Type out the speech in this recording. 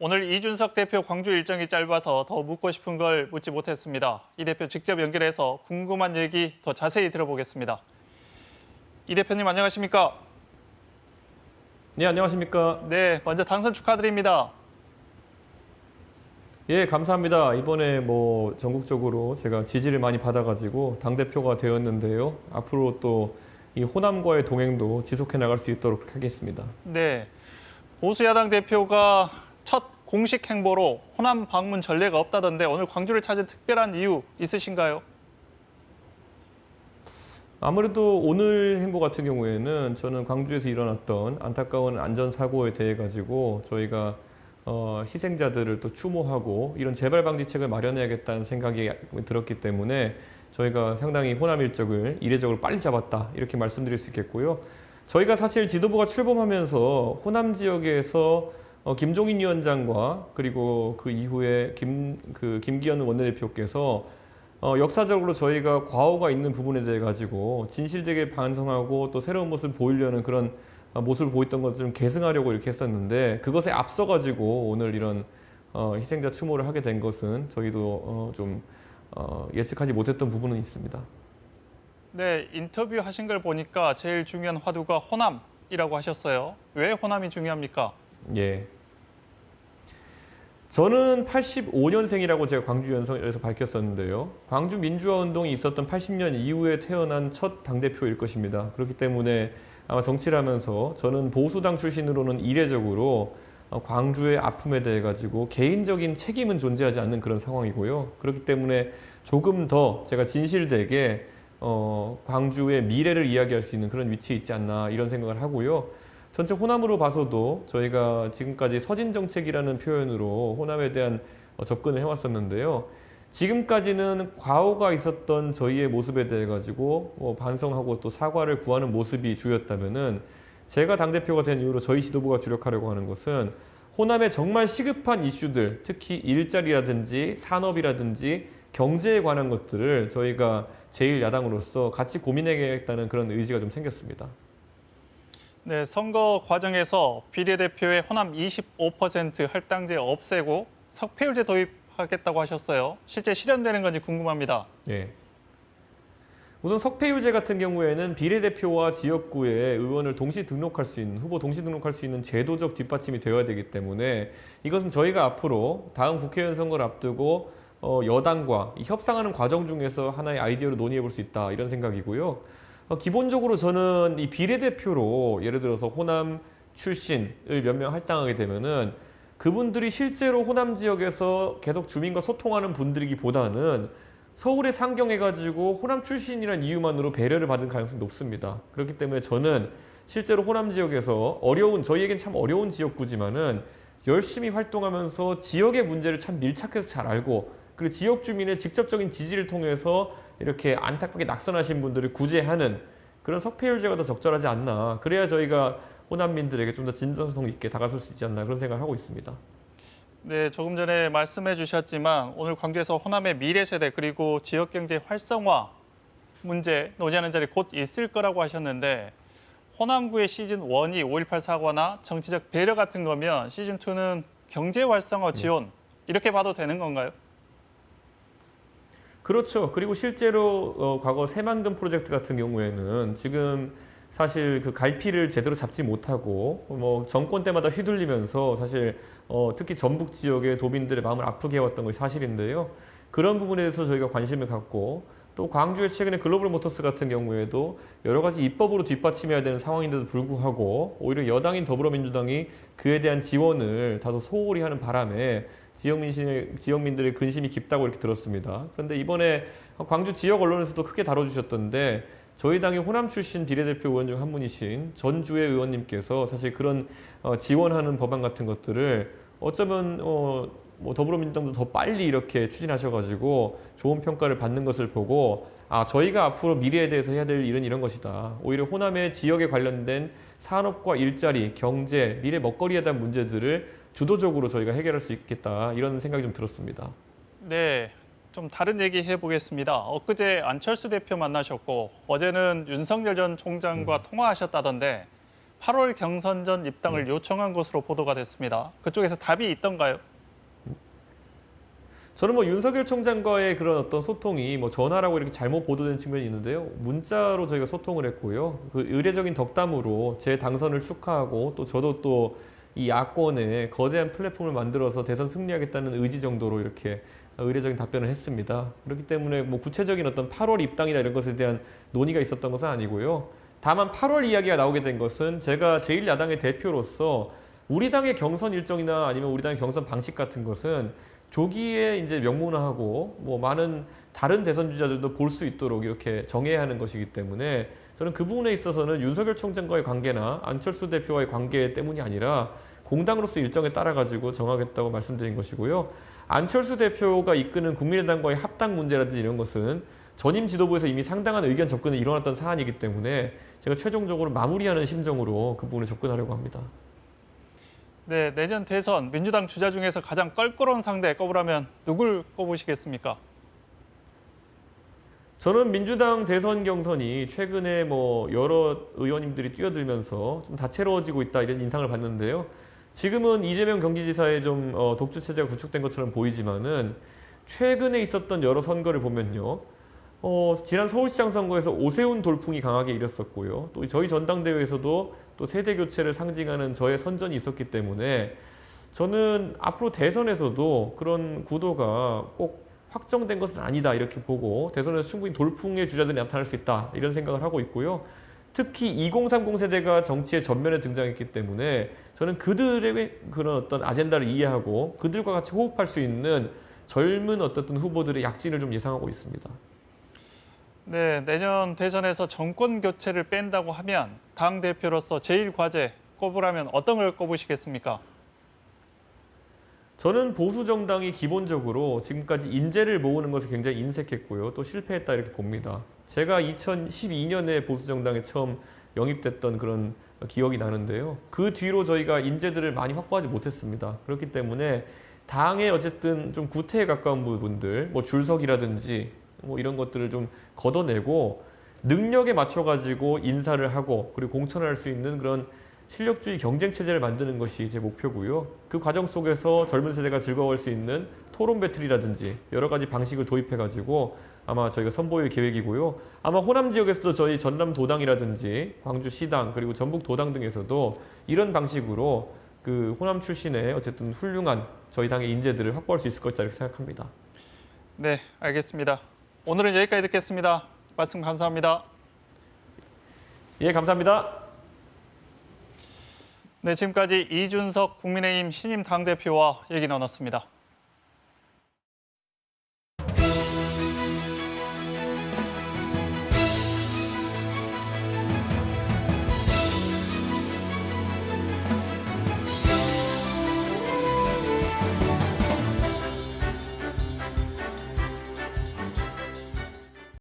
오늘 이준석 대표 광주 일정이 짧아서 더 묻고 싶은 걸 묻지 못했습니다. 이 대표 직접 연결해서 궁금한 얘기 더 자세히 들어보겠습니다. 이 대표님 안녕하십니까? 네, 안녕하십니까. 네, 먼저 당선 축하드립니다. 예, 감사합니다. 이번에 뭐 전국적으로 제가 지지를 많이 받아가지고 당대표가 되었는데요. 앞으로 또 이 호남과의 동행도 지속해 나갈 수 있도록 하겠습니다. 네, 보수야당 대표가 첫 공식 행보로 호남 방문 전례가 없다던데 오늘 광주를 찾은 특별한 이유 있으신가요? 아무래도 오늘 행보 같은 경우에는 저는 광주에서 일어났던 안타까운 안전사고에 대해 가지고 저희가 어, 희생자들을 또 추모하고 이런 재발 방지책을 마련해야겠다는 생각이 들었기 때문에 저희가 상당히 호남 일정을 이례적으로 빨리 잡았다 이렇게 말씀드릴 수 있겠고요. 저희가 사실 지도부가 출범하면서 호남 지역에서 어, 김종인 위원장과 그리고 그 이후에 김, 그 김기현 원내대표께서 어, 역사적으로 저희가 과오가 있는 부분에 대해 가지고 진실되게 반성하고 또 새로운 모습을 보이려는 그런 어, 모습을 보였던 것을 좀 계승하려고 이렇게 했었는데 그것에 앞서 가지고 오늘 이런 어, 희생자 추모를 하게 된 것은 저희도 어, 좀 어, 예측하지 못했던 부분은 있습니다. 네, 인터뷰 하신 걸 보니까 제일 중요한 화두가 호남이라고 하셨어요. 왜 호남이 중요합니까? 예. 저는 85년생이라고 제가 광주 연성에서 밝혔었는데요. 광주 민주화 운동이 있었던 80년 이후에 태어난 첫 당대표일 것입니다. 그렇기 때문에 아마 정치를 하면서 저는 보수당 출신으로는 이례적으로 어, 광주의 아픔에 대해 가지고 개인적인 책임은 존재하지 않는 그런 상황이고요. 그렇기 때문에 조금 더 제가 진실되게 어, 광주의 미래를 이야기할 수 있는 그런 위치에 있지 않나 이런 생각을 하고요. 전체 호남으로 봐서도 저희가 지금까지 서진 정책이라는 표현으로 호남에 대한 어, 접근을 해왔었는데요. 지금까지는 과오가 있었던 저희의 모습에 대해 가지고 뭐 반성하고 또 사과를 구하는 모습이 주였다면은 제가 당 대표가 된 이후로 저희 지도부가 주력하려고 하는 것은 호남의 정말 시급한 이슈들, 특히 일자리라든지 산업이라든지 경제에 관한 것들을 저희가 제일 야당으로서 같이 고민해야겠다는 그런 의지가 좀 생겼습니다. 네, 선거 과정에서 비례대표의 호남 25% 할당제 없애고 석패율제 도입하겠다고 하셨어요. 실제 실현되는 건지 궁금합니다. 예. 우선 석패율제 같은 경우에는 비례대표와 지역구에 의원을 동시 등록할 수 있는 후보 동시 등록할 수 있는 제도적 뒷받침이 되어야 되기 때문에 이것은 저희가 앞으로 다음 국회의원 선거를 앞두고 어, 여당과 이 협상하는 과정 중에서 하나의 아이디어로 논의해 볼 수 있다 이런 생각이고요. 어, 기본적으로 저는 이 비례대표로 예를 들어서 호남 출신을 몇 명 할당하게 되면은 그분들이 실제로 호남 지역에서 계속 주민과 소통하는 분들이기보다는 서울에 상경해가지고 호남 출신이란 이유만으로 배려를 받은 가능성이 높습니다. 그렇기 때문에 저는 실제로 호남 지역에서 어려운 저희에겐 참 어려운 지역구지만은 열심히 활동하면서 지역의 문제를 참 밀착해서 잘 알고 그리고 지역 주민의 직접적인 지지를 통해서 이렇게 안타깝게 낙선하신 분들을 구제하는 그런 석패율제가 더 적절하지 않나. 그래야 저희가 호남민들에게 좀 더 진정성 있게 다가설 수 있지 않나 그런 생각을 하고 있습니다. 네, 조금 전에 말씀해 주셨지만 오늘 광주에서 호남의 미래 세대 그리고 지역 경제 활성화 문제 논의하는 자리 곧 있을 거라고 하셨는데 호남구의 시즌 1이 5.18 사과나 정치적 배려 같은 거면 시즌 2는 경제 활성화 지원 이렇게 봐도 되는 건가요? 그렇죠. 그리고 실제로 어, 과거 새만금 프로젝트 같은 경우에는 지금 사실 그 갈피를 제대로 잡지 못하고 뭐 정권 때마다 휘둘리면서 사실 어, 특히 전북 지역의 도민들의 마음을 아프게 해왔던 것이 사실인데요. 그런 부분에 대해서 저희가 관심을 갖고 또 광주의 최근에 글로벌 모터스 같은 경우에도 여러 가지 입법으로 뒷받침해야 되는 상황인데도 불구하고 오히려 여당인 더불어민주당이 그에 대한 지원을 다소 소홀히 하는 바람에 지역민심의, 지역민들의 근심이 깊다고 이렇게 들었습니다. 그런데 이번에 광주 지역 언론에서도 크게 다뤄주셨던데 저희 당의 호남 출신 비례대표 의원 중 한 분이신 전주의 의원님께서 사실 그런 어, 지원하는 법안 같은 것들을 어쩌면 어, 뭐 더불어민주당도 더 빨리 이렇게 추진하셔가지고 좋은 평가를 받는 것을 보고 아 저희가 앞으로 미래에 대해서 해야 될 일은 이런 것이다. 오히려 호남의 지역에 관련된 산업과 일자리, 경제, 미래 먹거리에 대한 문제들을 주도적으로 저희가 해결할 수 있겠다 이런 생각이 좀 들었습니다. 네, 좀 다른 얘기 해보겠습니다. 엊그제 안철수 대표 만나셨고 어제는 윤석열 전 총장과 통화하셨다던데 8월 경선 전 입당을 네. 요청한 것으로 보도가 됐습니다. 그쪽에서 답이 있던가요? 저는 뭐 윤석열 총장과의 그런 어떤 소통이 뭐 전화라고 이렇게 잘못 보도된 측면이 있는데요. 문자로 저희가 소통을 했고요. 그 의례적인 덕담으로 제 당선을 축하하고 또 저도 또 이 야권에 거대한 플랫폼을 만들어서 대선 승리하겠다는 의지 정도로 이렇게 의례적인 답변을 했습니다. 그렇기 때문에 뭐 구체적인 어떤 8월 입당이나 이런 것에 대한 논의가 있었던 것은 아니고요. 다만 8월 이야기가 나오게 된 것은 제가 제1야당의 대표로서 우리 당의 경선 일정이나 아니면 우리 당의 경선 방식 같은 것은 조기에 이제 명문화하고 뭐 많은 다른 대선 주자들도 볼 수 있도록 이렇게 정해야 하는 것이기 때문에 저는 그 부분에 있어서는 윤석열 총장과의 관계나 안철수 대표와의 관계 때문이 아니라 공당으로서 일정에 따라 가지고 정하겠다고 말씀드린 것이고요. 안철수 대표가 이끄는 국민의당과의 합당 문제라든지 이런 것은 전임 지도부에서 이미 상당한 의견 접근이 일어났던 사안이기 때문에 제가 최종적으로 마무리하는 심정으로 그 부분에 접근하려고 합니다. 네, 내년 대선 민주당 주자 중에서 가장 껄끄러운 상대 꼽으라면 누굴 꼽으시겠습니까? 저는 민주당 대선 경선이 최근에 뭐 여러 의원님들이 뛰어들면서 좀 다채로워지고 있다 이런 인상을 받는데요. 지금은 이재명 경기지사의 좀 어, 독주 체제가 구축된 것처럼 보이지만은 최근에 있었던 여러 선거를 보면요. 어, 지난 서울시장 선거에서 오세훈 돌풍이 강하게 일었었고요. 또 저희 전당대회에서도 또 세대 교체를 상징하는 저의 선전이 있었기 때문에 저는 앞으로 대선에서도 그런 구도가 꼭 확정된 것은 아니다 이렇게 보고 대선에서 충분히 돌풍의 주자들이 나타날 수 있다 이런 생각을 하고 있고요. 특히 2030 세대가 정치의 전면에 등장했기 때문에 저는 그들의 그런 어떤 아젠다를 이해하고 그들과 같이 호흡할 수 있는 젊은 어떤 후보들의 약진을 좀 예상하고 있습니다. 네, 내년 대선에서 정권 교체를 뺀다고 하면 당 대표로서 제일 과제 꼽으라면 어떤 걸 꼽으시겠습니까? 저는 보수 정당이 기본적으로 지금까지 인재를 모으는 것을 굉장히 인색했고요. 또 실패했다 이렇게 봅니다. 제가 2012년에 보수 정당에 처음 영입됐던 그런 기억이 나는데요. 그 뒤로 저희가 인재들을 많이 확보하지 못했습니다. 그렇기 때문에 당의 어쨌든 좀 구태에 가까운 부분들, 뭐 줄석이라든지 뭐 이런 것들을 좀 걷어내고 능력에 맞춰 가지고 인사를 하고 그리고 공천을 할수 있는 그런 실력주의 경쟁 체제를 만드는 것이 제 목표고요. 그 과정 속에서 젊은 세대가 즐거워할 수 있는 토론 배틀이라든지 여러 가지 방식을 도입해 가지고 아마 저희가 선보일 계획이고요. 아마 호남 지역에서도 저희 전남 도당이라든지 광주 시당 그리고 전북 도당 등에서도 이런 방식으로 그 호남 출신의 어쨌든 훌륭한 저희 당의 인재들을 확보할 수 있을 것이다 이렇게 생각합니다. 네, 알겠습니다. 오늘은 여기까지 듣겠습니다. 말씀 감사합니다. 예, 감사합니다. 네, 지금까지 이준석 국민의힘 신임 당대표와 얘기 나눴습니다.